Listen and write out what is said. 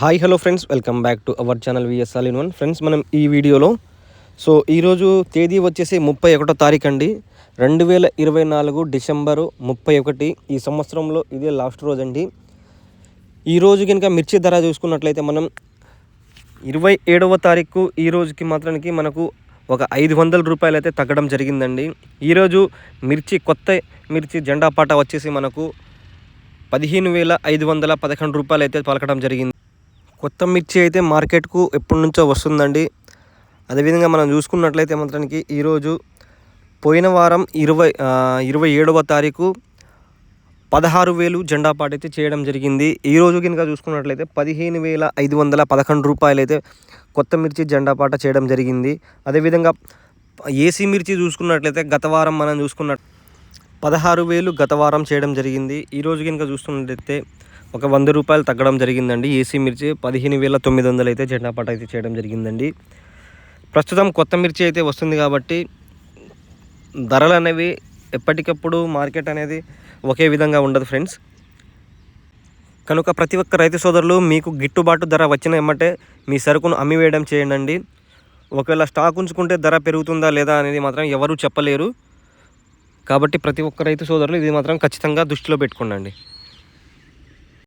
Hi hello friends. Welcome back to our channel VS all in one. Friends మనం ఈ వీడియోలో so ఈరోజు తేదీ వచ్చేసి ముప్పై ఒకటో తారీఖు అండి. రెండు వేల ఇరవై నాలుగు డిసెంబరు ముప్పై ఒకటి. ఈ సంవత్సరంలో ఇదే లాస్ట్ రోజు అండి. ఈరోజు కనుక మిర్చి ధర చూసుకున్నట్లయితే మనం ఇరవై ఏడవ తారీఖు ఈ రోజుకి మాత్రానికి మనకు ఒక ఐదు వందల రూపాయలు అయితే తగ్గడం జరిగిందండి. ఈరోజు మిర్చి కొత్త మిర్చి జెండా పాట వచ్చేసి మనకు పదిహేను వేల ఐదు వందల పదకొండు రూపాయలు అయితే పలకడం జరిగింది. కొత్త మిర్చి అయితే మార్కెట్కు ఎప్పటి నుంచో వస్తుందండి. అదేవిధంగా మనం చూసుకున్నట్లయితే మాత్రానికి ఈరోజు పోయిన వారం ఇరవై ఇరవై ఏడవ తారీఖు పదహారు వేలు జెండా పాటైతే చేయడం జరిగింది. ఈ రోజు కనుక చూసుకున్నట్లయితే పదిహేను వేల ఐదు వందల పదకొండు రూపాయలు అయితే కొత్త మిర్చి జెండా పాట చేయడం జరిగింది. అదేవిధంగా ఏసీ మిర్చి చూసుకున్నట్లయితే గత వారం మనం చూసుకున్న పదహారు వేలు గత వారం చేయడం జరిగింది. ఈరోజు కనుక చూసుకున్నట్లయితే ఒక వంద రూపాయలు తగ్గడం జరిగిందండి. ఏసీ మిర్చి పదిహేను వేల తొమ్మిది వందలు అయితే జెండా పాట అయితే చేయడం జరిగిందండి. ప్రస్తుతం కొత్త మిర్చి అయితే వస్తుంది కాబట్టి ధరలు అనేవి ఎప్పటికప్పుడు మార్కెట్ అనేది ఒకే విధంగా ఉండదు ఫ్రెండ్స్. కనుక ప్రతి ఒక్క రైతు సోదరులు మీకు గిట్టుబాటు ధర వచ్చిన ఎమ్మటే మీ సరుకును అమ్మివేయడం చేయండి ఒకవేళ స్టాక్ ఉంచుకుంటే ధర పెరుగుతుందా లేదా అనేది మాత్రం ఎవరూ చెప్పలేరు. కాబట్టి ప్రతి ఒక్క రైతు సోదరులు ఇది మాత్రం ఖచ్చితంగా దృష్టిలో పెట్టుకోండి